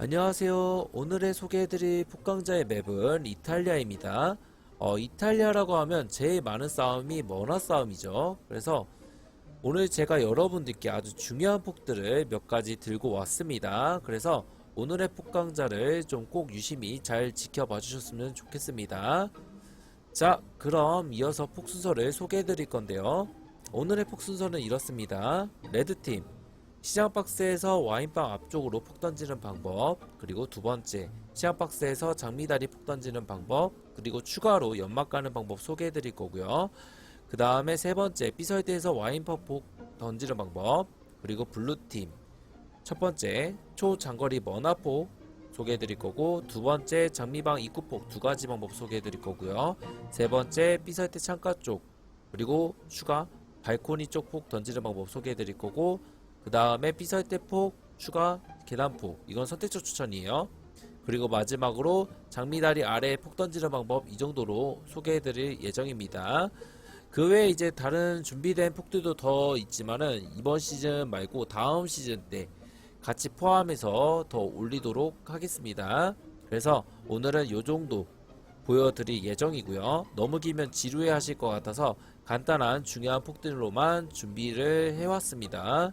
안녕하세요. 오늘의 소개해드릴 폭강자의 맵은 이탈리아입니다. 어, 이탈리아라고 하면 제일 많은 싸움이 머나 싸움이죠. 그래서 오늘 제가 여러분들께 아주 중요한 폭들을 몇 가지 들고 왔습니다. 그래서 오늘의 폭강자를 좀 꼭 유심히 잘 지켜봐 주셨으면 좋겠습니다. 자, 그럼 이어서 폭 순서를 소개해 드릴 건데요. 오늘의 폭 순서는 이렇습니다. 레드팀, 시장 박스에서 와인빵 앞쪽으로 폭 던지는 방법, 그리고 두 번째, 시장 박스에서 장미다리 폭 던지는 방법, 그리고 추가로 연막 가는 방법 소개해 드릴 거고요. 그 다음에 세 번째, 삐설대에서 와인빵 폭 던지는 방법, 그리고 블루팀, 첫 번째, 초장거리 머나폭 소개해 드릴 거고, 두 번째, 장미방 입구폭 두 가지 방법 소개해 드릴 거고요. 세 번째, 삐설대 창가 쪽, 그리고 추가 발코니 쪽 폭 던지는 방법 소개해 드릴 거고, 그 다음에 삐설대 폭, 추가 계단폭 이건 선택적 추천이에요. 그리고 마지막으로 장미다리 아래에 폭 던지는 방법 이 정도로 소개해드릴 예정입니다. 그 외에 이제 다른 준비된 폭들도 더 있지만은 이번 시즌 말고 다음 시즌 때 같이 포함해서 더 올리도록 하겠습니다. 그래서 오늘은 요 정도 보여드릴 예정이고요. 너무 길면 지루해 하실 것 같아서 간단한 중요한 폭들로만 준비를 해왔습니다.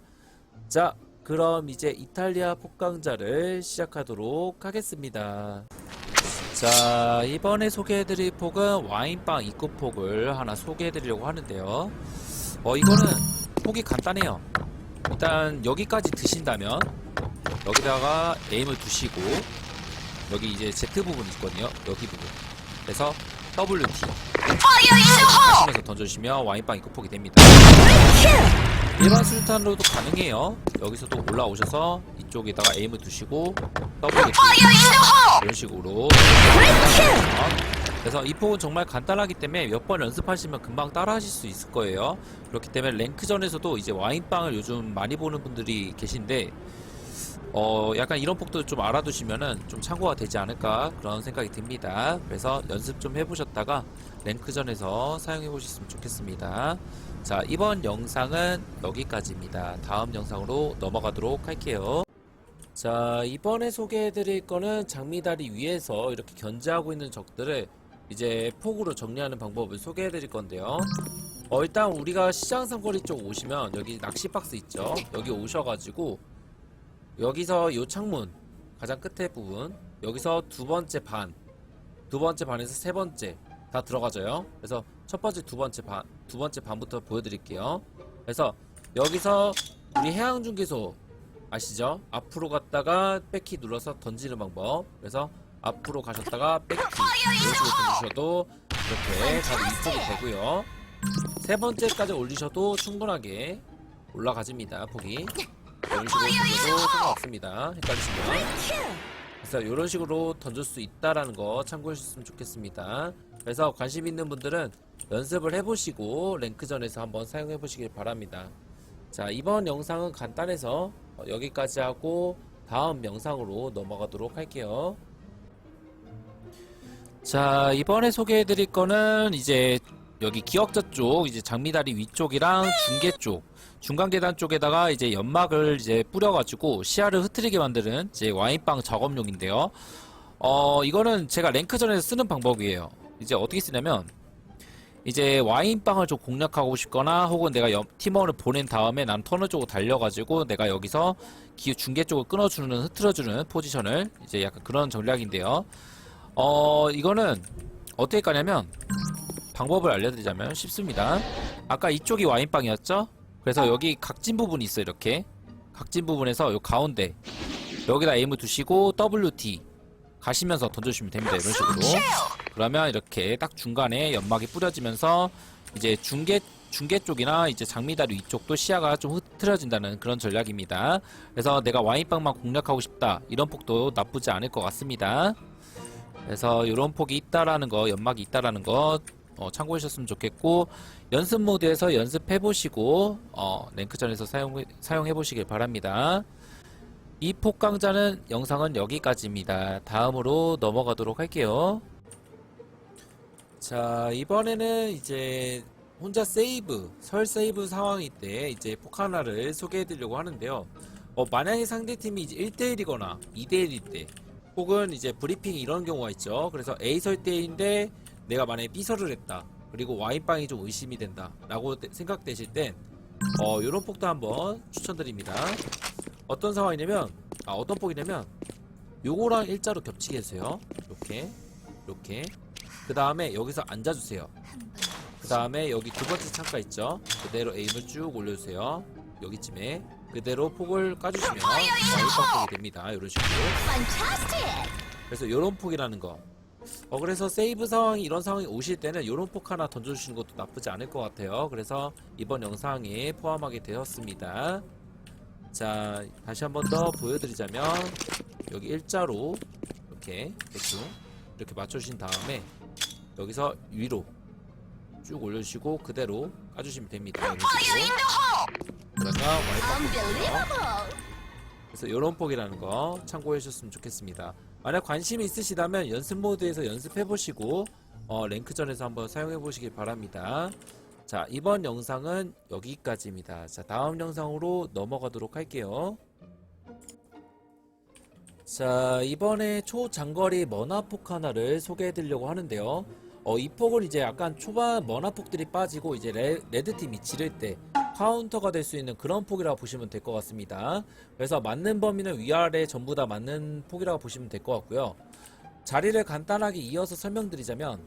자, 그럼 이제 이탈리아 폭강자를 시작하도록 하겠습니다. 자, 이번에 소개해드릴 폭은 와인빵 입구 폭을 하나 소개해드리려고 하는데요. 어, 이거는 폭이 간단해요. 일단 여기까지 드신다면 여기다가 에임을 두시고 여기 이제 Z 부분 있거든요. 여기 부분. 그래서 WT 하시면서 던져주시면 와인빵 입구 폭이 됩니다. 일반 수류탄으로도 가능해요. 여기서도 올라오셔서 이쪽에다가 에임을 두시고 더블 이런 식으로 그래서 이 폭은 정말 간단하기 때문에 몇 번 연습하시면 금방 따라하실 수 있을 거예요. 그렇기 때문에 랭크전에서도 이제 와인빵을 요즘 많이 보는 분들이 계신데 어 약간 이런 폭도 좀 알아두시면은 좀 참고가 되지 않을까 그런 생각이 듭니다. 그래서 연습 좀 해보셨다가 랭크전에서 사용해 보셨으면 좋겠습니다. 자 이번 영상은 여기까지입니다. 다음 영상으로 넘어가도록 할게요. 자 이번에 소개해드릴 거는 장미다리 위에서 이렇게 견제하고 있는 적들을 이제 폭으로 정리하는 방법을 소개해드릴 건데요. 어 일단 우리가 시장 상거리 쪽 오시면 여기 낚시 박스 있죠. 여기 오셔가지고 여기서 요 창문 가장 끝에 부분 여기서 두 번째 반 두 번째 반에서 세 번째 다 들어가져요. 그래서 첫 번째 두 번째 반 두 번째 반부터 보여드릴게요. 그래서 여기서 우리 해양중개소 아시죠? 앞으로 갔다가 백키 눌러서 던지는 방법. 그래서 앞으로 가셨다가 백키 이런 식으로 던지셔도 이렇게 바로 이폭이 되고요. 세 번째까지 올리셔도 충분하게 올라가집니다. 폭이. 이런 식으로 던져도 상관없습니다. 헷갈리시면. 그래서 이런 식으로 던질 수 있다라는 거 참고해 주셨으면 좋겠습니다. 그래서 관심 있는 분들은 연습을 해보시고 랭크전에서 한번 사용해 보시길 바랍니다. 자 이번 영상은 간단해서 어, 여기까지 하고 다음 영상으로 넘어가도록 할게요. 자 이번에 소개해 드릴 거는 이제 여기 기억자 쪽 이제 장미다리 위쪽이랑 중계 쪽 중간 계단 쪽에다가 이제 연막을 이제 뿌려가지고 시야를 흐트리게 만드는 이제 와인빵 작업용인데요. 어 이거는 제가 랭크전에서 쓰는 방법이에요. 이제 어떻게 쓰냐면 이제 와인빵을 좀 공략하고 싶거나 혹은 내가 옆 팀원을 보낸 다음에 난 터널 쪽으로 달려가지고 내가 여기서 기 중계 쪽을 끊어주는 흐트러주는 포지션을 이제 약간 그런 전략인데요. 어 이거는 어떻게 까냐면 방법을 알려드리자면 쉽습니다. 아까 이쪽이 와인빵이었죠? 그래서 여기 각진 부분이 있어요 이렇게 각진 부분에서 요 가운데 여기다 에임을 두시고 WT 가시면서 던져주시면 됩니다 이런 식으로 그러면 이렇게 딱 중간에 연막이 뿌려지면서 이제 중계 중계 쪽이나 이제 장미다리 위쪽도 시야가 좀 흐트러진다는 그런 전략입니다 그래서 내가 와인빵만 공략하고 싶다 이런 폭도 나쁘지 않을 것 같습니다 그래서 이런 폭이 있다라는 거 연막이 있다라는 거 어, 참고해 주셨으면 좋겠고 연습 모드에서 연습해 보시고 어, 랭크전에서 사용 사용해 보시길 바랍니다. 이 폭강자는 영상은 여기까지입니다. 다음으로 넘어가도록 할게요. 자 이번에는 이제 혼자 세이브 설 세이브 상황일 때 이제 폭 하나를 소개해 드리려고 하는데요. 어, 만약에 상대팀이 이제 1대1이거나 2대1일 때 혹은 이제 브리핑 이런 경우가 있죠. 그래서 A 설대인데 내가 만약에 B 설을 했다. 그리고 와인빵이 좀 의심이 된다. 라고 때- 생각되실 땐 어, 요런 폭도 한번 추천드립니다. 어떤 상황이냐면 아, 어떤 폭이냐면 요거랑 일자로 겹치게 해주세요. 이렇게 이렇게 그 다음에 여기서 앉아주세요. 그 다음에 여기 두 번째 창가 있죠? 그대로 에임을 쭉 올려주세요. 여기쯤에 그대로 폭을 까주시면 와이퍼 폭이 됩니다. 이런 식으로. 그래서 이런 폭이라는 거. 어 그래서 세이브 상황이 이런 상황이 오실 때는 이런 폭 하나 던져주시는 것도 나쁘지 않을 것 같아요. 그래서 이번 영상에 포함하게 되었습니다. 자 다시 한 번 더 보여드리자면 여기 일자로 이렇게 대충 이렇게 맞춰주신 다음에 여기서 위로 쭉 올려주시고 그대로 까주시면 됩니다. 와이퍼 그래서 이런 폭이라는 거 참고해 주셨으면 좋겠습니다. 만약 관심이 있으시다면 연습 모드에서 연습해 보시고 어, 랭크전에서 한번 사용해 보시길 바랍니다. 자 이번 영상은 여기까지입니다. 자 다음 영상으로 넘어가도록 할게요. 자 이번에 초장거리 머나폭 하나를 소개해 드리려고 하는데요. 어, 이 폭은 이제 약간 초반 머나 폭들이 빠지고 이제 레, 레드팀이 지를 때 카운터가 될 수 있는 그런 폭이라고 보시면 될 것 같습니다. 그래서 맞는 범위는 위아래 전부 다 맞는 폭이라고 보시면 될 것 같고요. 자리를 간단하게 이어서 설명드리자면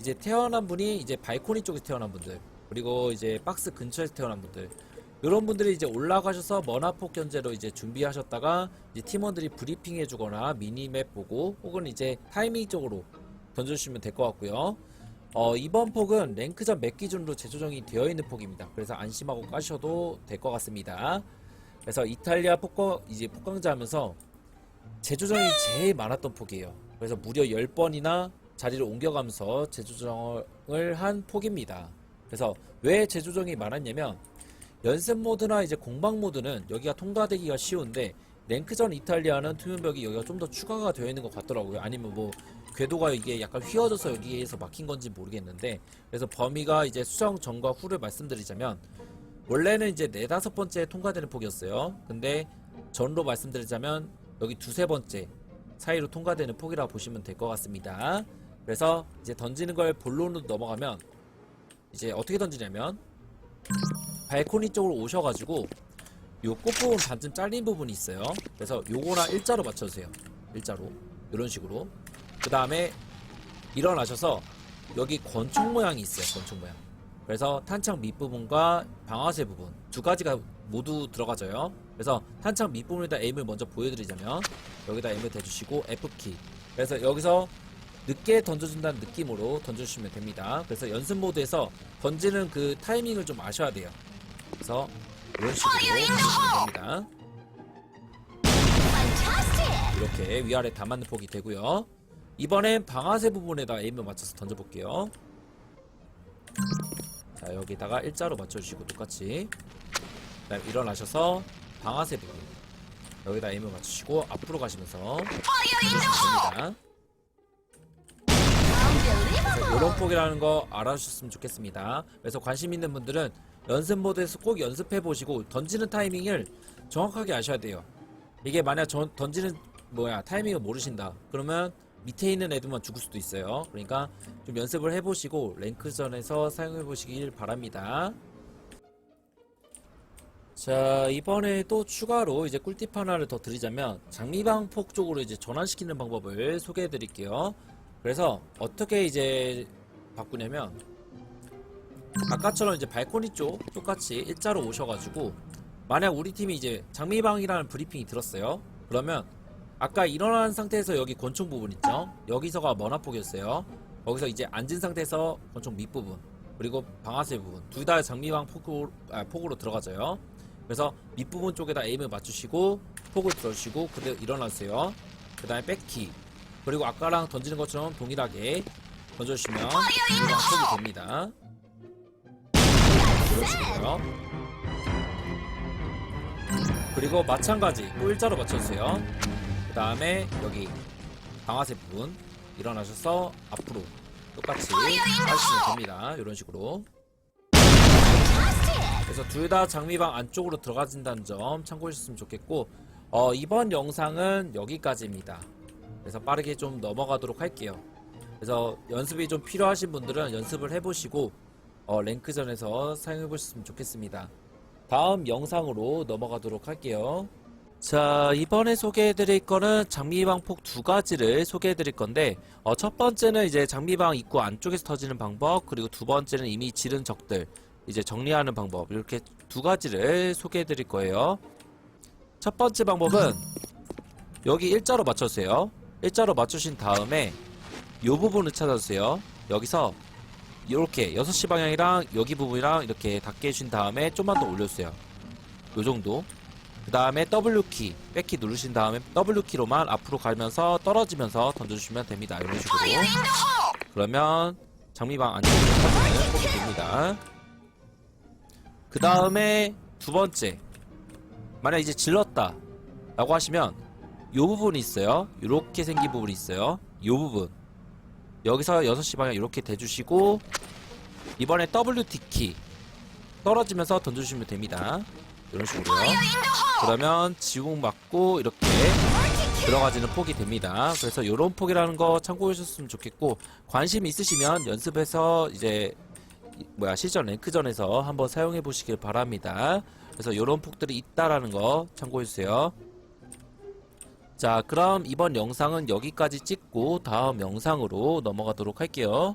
이제 태어난 분이 이제 발코니 쪽에 태어난 분들 그리고 이제 박스 근처에서 태어난 분들 이런 분들이 이제 올라가셔서 머나폭 견제로 이제 준비하셨다가 이제 팀원들이 브리핑 해주거나 미니맵 보고 혹은 이제 타이밍 쪽으로 던져주시면 될 것 같고요. 어, 이번 폭은 랭크전 맵 기준으로 재조정이 되어 있는 폭입니다. 그래서 안심하고 까셔도 될 것 같습니다. 그래서 이탈리아 폭거 이제 폭강자 하면서 재조정이 제일 많았던 폭이에요. 그래서 무려 10번이나 자리를 옮겨가면서 재조정을 한 폭입니다. 그래서 왜 재조정이 많았냐면 연습 모드나 이제 공방 모드는 여기가 통과되기가 쉬운데 랭크전 이탈리아는 투명벽이 여기가 좀 더 추가가 되어 있는 것 같더라고요. 아니면 뭐 궤도가 이게 약간 휘어져서 여기에서 막힌 건지 모르겠는데 그래서 범위가 이제 수정 전과 후를 말씀드리자면 원래는 이제 네다섯 번째 통과되는 폭이었어요. 근데 전로 말씀드리자면 여기 두세 번째 사이로 통과되는 폭이라고 보시면 될 것 같습니다. 그래서 이제 던지는 걸 본론으로 넘어가면 이제 어떻게 던지냐면 발코니 쪽으로 오셔가지고 요 꽃부분 반쯤 잘린 부분이 있어요. 그래서 요거랑 일자로 맞춰주세요. 일자로 이런 식으로. 그 다음에 일어나셔서 여기 권총 모양이 있어요. 권총 모양. 그래서 탄창 밑부분과 방아쇠 부분 두 가지가 모두 들어가져요. 그래서 탄창 밑부분에다 에임을 먼저 보여드리자면 여기다 에임을 대주시고 F키. 그래서 여기서 늦게 던져준다는 느낌으로 던져주시면 됩니다. 그래서 연습 모드에서 던지는 그 타이밍을 좀 아셔야 돼요. 그래서 이런 식으로 됩니다. 이렇게 위아래 다 맞는 폭이 되고요. 이번엔 방아쇠 부분에다 에임을 맞춰서 던져볼게요. 자 여기다가 일자로 맞춰주시고 똑같이 그다음 일어나셔서 방아쇠 부분 여기다 에임을 맞추시고 앞으로 가시면서 이런 폭이라는 거 알아주셨으면 좋겠습니다. 그래서 관심 있는 분들은 연습 모드에서 꼭 연습해 보시고 던지는 타이밍을 정확하게 아셔야 돼요. 이게 만약 전, 던지는 뭐야 타이밍을 모르신다. 그러면 밑에 있는 애들만 죽을 수도 있어요. 그러니까 좀 연습을 해보시고 랭크전에서 사용해 보시길 바랍니다. 자 이번에 또 추가로 이제 꿀팁 하나를 더 드리자면 장미방 폭 쪽으로 이제 전환시키는 방법을 소개해 드릴게요. 그래서 어떻게 이제 바꾸냐면 아까처럼 이제 발코니 쪽 똑같이 일자로 오셔가지고 만약 우리 팀이 이제 장미방이라는 브리핑이 들었어요. 그러면 아까 일어난 상태에서 여기 권총 부분 있죠? 여기서가 머나폭이었어요. 거기서 이제 앉은 상태에서 권총 밑부분 그리고 방아쇠 부분 둘 다 장미방 폭으로, 아, 폭으로 들어가져요. 그래서 밑부분 쪽에다 에임을 맞추시고 폭을 들어주시고 그대로 일어나세요. 그 다음에 백키 그리고 아까랑 던지는 것처럼 동일하게 던져주시면 폭이 됩니다. 이런 식으로요. 그리고 마찬가지 또 일자로 맞춰주세요. 그 다음에 여기 방아쇠 부분 일어나셔서 앞으로 똑같이 하시면 됩니다. 이런 식으로. 그래서 둘 다 장미방 안쪽으로 들어가진다는 점 참고해 주셨으면 좋겠고 어, 이번 영상은 여기까지입니다. 그래서 빠르게 좀 넘어가도록 할게요. 그래서 연습이 좀 필요하신 분들은 연습을 해보시고 어, 랭크전에서 사용해 보셨으면 좋겠습니다. 다음 영상으로 넘어가도록 할게요. 자 이번에 소개해드릴 거는 장미방 폭 두 가지를 해드릴 건데 어, 첫 번째는 이제 장미방 입구 안쪽에서 터지는 방법 그리고 두 번째는 이미 지른 적들 이제 정리하는 방법 이렇게 두 가지를 소개해드릴 거예요. 첫 번째 방법은 여기 일자로 맞춰주세요. 일자로 맞추신 다음에 이 부분을 찾아주세요. 여기서 이렇게 6시 방향이랑 여기 부분이랑 이렇게 닿게 해주신 다음에 좀만 더 올려주세요. 요 정도. 그 다음에 W키, 백키 누르신 다음에 W키로만 앞으로 가면서 떨어지면서 던져주시면 됩니다. 이런 식으로. 그러면 장미방 안쪽으로 폭이 됩니다. 그 다음에 두 번째. 만약 이제 질렀다. 라고 하시면 요 부분이 있어요. 요렇게 생긴 부분이 있어요. 요 부분. 여기서 6시 방향 이렇게 대주시고 이번에 WT키 떨어지면서 던져주시면 됩니다. 이런 식으로요. 그러면 지붕 맞고 이렇게 들어가지는 폭이 됩니다. 그래서 이런 폭이라는 거 참고해 주셨으면 좋겠고 관심 있으시면 연습해서 이제 이- 뭐야 시전 랭크전에서 한번 사용해 보시길 바랍니다. 그래서 이런 폭들이 있다라는 거 참고해 주세요. 자, 그럼 이번 영상은 여기까지 찍고 다음 영상으로 넘어가도록 할게요.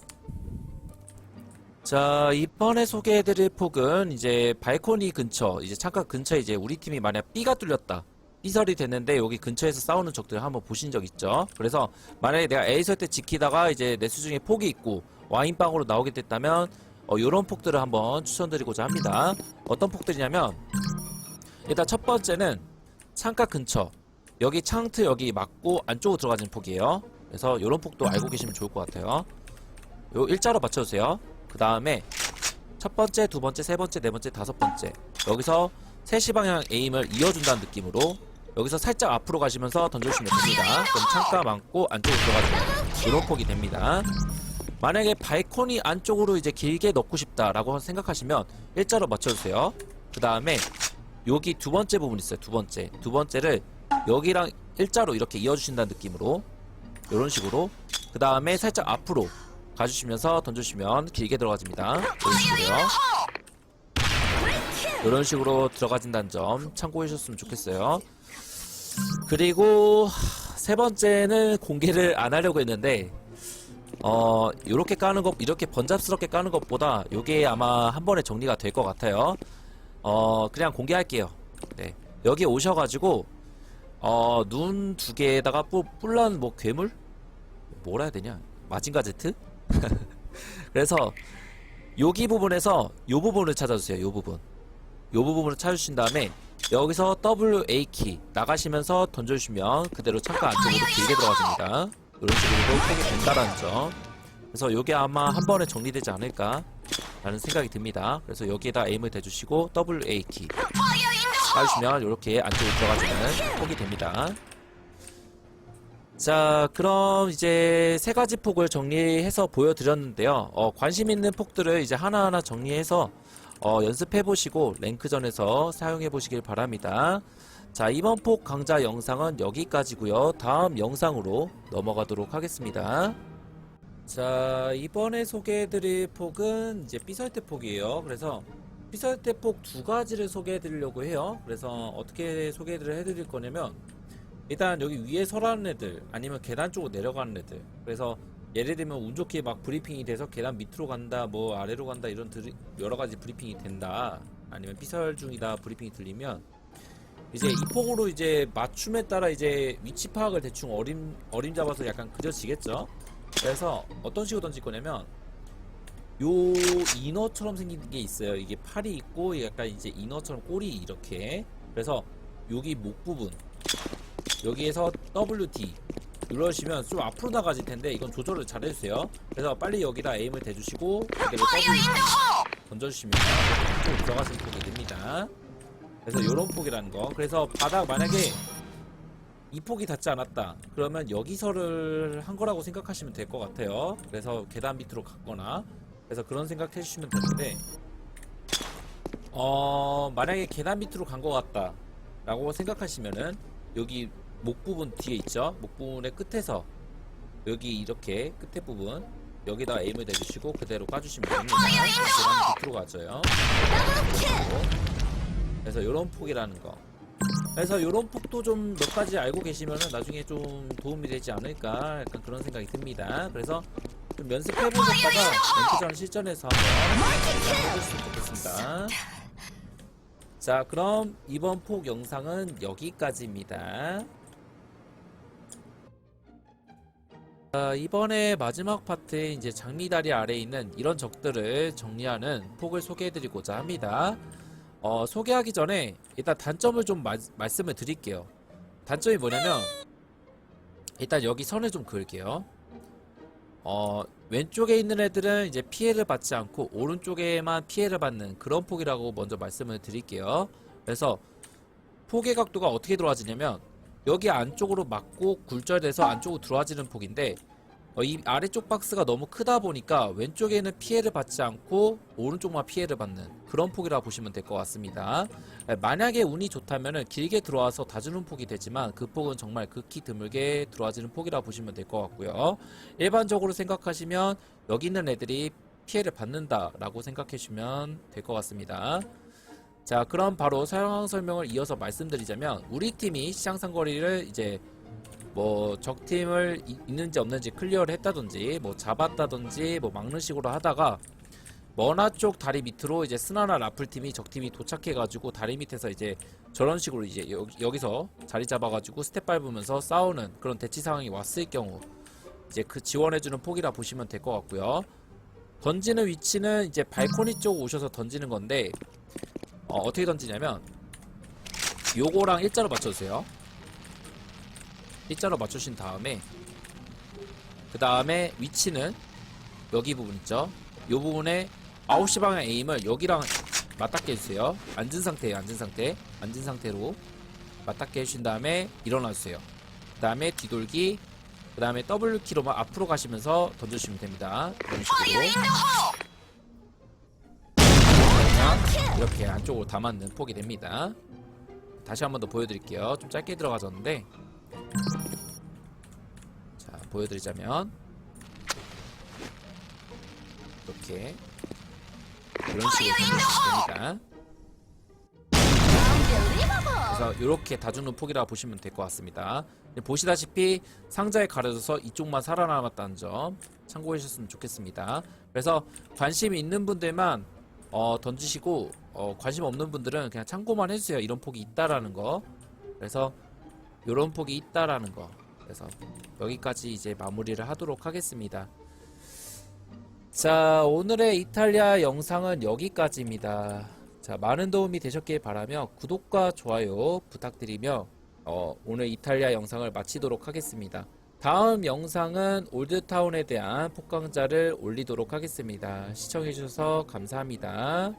자, 이번에 소개해드릴 폭은 이제 발코니 근처, 이제 창가 근처에 이제 우리 팀이 만약 B가 뚫렸다. B설이 됐는데 여기 근처에서 싸우는 적들 한번 보신 적 있죠? 그래서 만약에 내가 A설 때 지키다가 이제 내 수 중에 폭이 있고 와인방으로 나오게 됐다면 어, 요런 폭들을 한번 추천드리고자 합니다. 어떤 폭들이냐면 일단 첫 번째는 창가 근처 여기 창트 여기 맞고 안쪽으로 들어가는 폭이에요. 그래서 요런 폭도 알고 계시면 좋을 것 같아요. 요 일자로 맞춰주세요. 그 다음에 첫 번째, 두 번째, 세 번째, 네 번째, 다섯 번째 여기서 3시 방향 에임을 이어준다는 느낌으로 여기서 살짝 앞으로 가시면서 던져주시면 됩니다. 그럼 창가 맞고 안쪽으로 들어가주면 이런 폭이 됩니다. 만약에 발코니 안쪽으로 이제 길게 넣고 싶다라고 생각하시면 일자로 맞춰주세요. 그 다음에 여기 두 번째 부분 있어요. 두 번째. 두 번째를 여기랑 일자로 이렇게 이어주신다는 느낌으로 이런 식으로 그 다음에 살짝 앞으로 가주시면서 던져주시면 길게 들어가집니다. 이런 식으로요. 이런 식으로 들어가진다는 점 참고해 주셨으면 좋겠어요. 그리고 세 번째는 공개를 안 하려고 했는데 어 이렇게 까는 것 이렇게 번잡스럽게 까는 것보다 이게 아마 한 번에 정리가 될 것 같아요. 어 그냥 공개할게요. 네 여기 오셔가지고 어 눈 두 개에다가 뿔 뿔난 뭐 괴물 뭐라 해야 되냐 마징가 제트 그래서 여기 부분에서 요 부분을 찾아주세요. 요 부분 요 부분을 찾으신 다음에 여기서 WA 키 나가시면서 던져주시면 그대로 창가 안쪽으로 길게 들어가집니다. 이런 식으로 폭이 된다라는 점. 그래서 요게 아마 한 번에 정리되지 않을까 라는 생각이 듭니다. 그래서 여기에다 에임을 대주시고 WA 키 까주시면 이렇게 안쪽으로 들어가지는 폭이 됩니다. 자, 그럼 이제 세 가지 폭을 정리해서 보여드렸는데요. 어, 관심 있는 폭들을 이제 하나하나 정리해서 어, 연습해 보시고 랭크전에서 사용해 보시길 바랍니다. 자, 이번 폭 강좌 영상은 여기까지고요. 다음 영상으로 넘어가도록 하겠습니다. 자, 이번에 소개해드릴 폭은 이제 삐설대 폭이에요. 그래서 삐설대 폭 두 가지를 소개해드리려고 해요. 그래서 어떻게 소개를 해드릴 거냐면 일단 여기 위에 설하는 애들 아니면 계단 쪽으로 내려가는 애들. 그래서 예를 들면 운 좋게 막 브리핑이 돼서 계단 밑으로 간다 뭐 아래로 간다 이런 드리, 여러 가지 브리핑이 된다. 아니면 삐설 중이다 브리핑이 들리면 이제 이 폭으로 이제 맞춤에 따라 이제 위치 파악을 대충 어림 어림 잡아서 약간 그려지겠죠? 그래서 어떤 식으로 던질 거냐면 요 이너처럼 생긴 게 있어요. 이게 팔이 있고 약간 이제 이너처럼 꼬리 이렇게. 그래서 여기 목 부분 여기에서 WD 눌러주시면 좀 앞으로 나가질 텐데 이건 조절을 잘 해주세요. 그래서 빨리 여기다 에임을 대주시고 그대로 던져주시면 또 들어가시는 폭이 됩니다. 그래서 이런 폭이라는 거. 그래서 바닥 만약에 이 폭이 닿지 않았다. 그러면 여기서를 한 거라고 생각하시면 될 것 같아요. 그래서 계단 밑으로 갔거나 그래서 그런 생각 해주시면 되는데 어, 만약에 계단 밑으로 간 것 같다. 라고 생각하시면은, 여기 목 부분 뒤에 있죠? 목 부분의 끝에서, 여기 이렇게 끝에 부분, 여기다가 에임을 대주시고 그대로 까주시면 됩니다. 계단 밑으로 가져요. 그래서 요런 폭이라는 거. 그래서 요런 폭도 좀 몇 가지 알고 계시면은 나중에 좀 도움이 되지 않을까 약간 그런 생각이 듭니다. 그래서 좀 연습해보셨다가 멘트전 실전에서 한번 해보셨으면 좋겠습니다. 자, 그럼 이번 폭 영상은 여기까지입니다. 자, 이번에 마지막 파트에 이제 장미다리 아래에 있는 이런 적들을 정리하는 폭을 소개해드리고자 합니다. 어, 소개하기 전에 일단 단점을 좀 마- 말씀을 드릴게요. 단점이 뭐냐면 일단 여기 선을 좀 그을게요. 어, 왼쪽에 있는 애들은 이제 피해를 받지 않고 오른쪽에만 피해를 받는 그런 폭이라고 먼저 말씀을 드릴게요. 그래서 폭의 각도가 어떻게 들어와지냐면 여기 안쪽으로 맞고 굴절돼서 안쪽으로 들어와지는 폭인데 어, 이 아래쪽 박스가 너무 크다 보니까 왼쪽에는 피해를 받지 않고 오른쪽만 피해를 받는 그런 폭이라 보시면 될 것 같습니다. 에, 만약에 운이 좋다면 길게 들어와서 다주는 폭이 되지만 그 폭은 정말 극히 드물게 들어와지는 폭이라 보시면 될 것 같고요. 일반적으로 생각하시면 여기 있는 애들이 피해를 받는다라고 생각해 주시면 될 것 같습니다. 자, 그럼 바로 사용 설명을 이어서 말씀드리자면 우리 팀이 시장 상거리를 이제 뭐 적팀을 이- 있는지 없는지 클리어를 했다든지 뭐 잡았다든지 뭐 막는 식으로 하다가 머나 쪽 다리 밑으로 이제 스나나 라플 팀이 적팀이 도착해가지고 다리 밑에서 이제 저런 식으로 이제 여기, 서 자리 잡아가지고 스텝 밟으면서 싸우는 그런 대치 상황이 왔을 경우 이제 그 지원해주는 폭이라 보시면 될 것 같고요. 던지는 위치는 이제 발코니 쪽 오셔서 던지는 건데 어, 어떻게 던지냐면 요거랑 일자로 맞춰주세요. 일자로 맞추신 다음에 그 다음에 위치는 여기 부분 있죠? 요 부분에 9시 방향 에임을 여기랑 맞닿게 해주세요. 앉은 상태에요 앉은 상태 앉은 상태로 맞닿게 해주신 다음에 일어나 주세요. 그 다음에 뒤돌기 그 다음에 W키로만 앞으로 가시면서 던져주시면 됩니다. 이런 식으로. 이렇게 안쪽으로 다 맞는 폭이 됩니다. 다시 한 번 더 보여드릴게요. 좀 짧게 들어가졌는데 자 보여드리자면 이렇게 이런 식으로 됩니다. 그래서 이렇게 다주는 폭이라 보시면 될 것 같습니다. 보시다시피 상자에 가려져서 이쪽만 살아남았다는 점 참고해 주셨으면 좋겠습니다. 그래서 관심 있는 분들만 어, 던지시고 어, 관심 없는 분들은 그냥 참고만 해주세요. 이런 폭이 있다라는 거. 그래서 요런 폭이 있다라는 거. 그래서 여기까지 이제 마무리를 하도록 하겠습니다. 자, 오늘의 이탈리아 영상은 여기까지입니다. 자, 많은 도움이 되셨길 바라며 구독과 좋아요 부탁드리며 어, 오늘 이탈리아 영상을 마치도록 하겠습니다. 다음 영상은 올드타운에 대한 폭강자를 올리도록 하겠습니다. 시청해주셔서 감사합니다.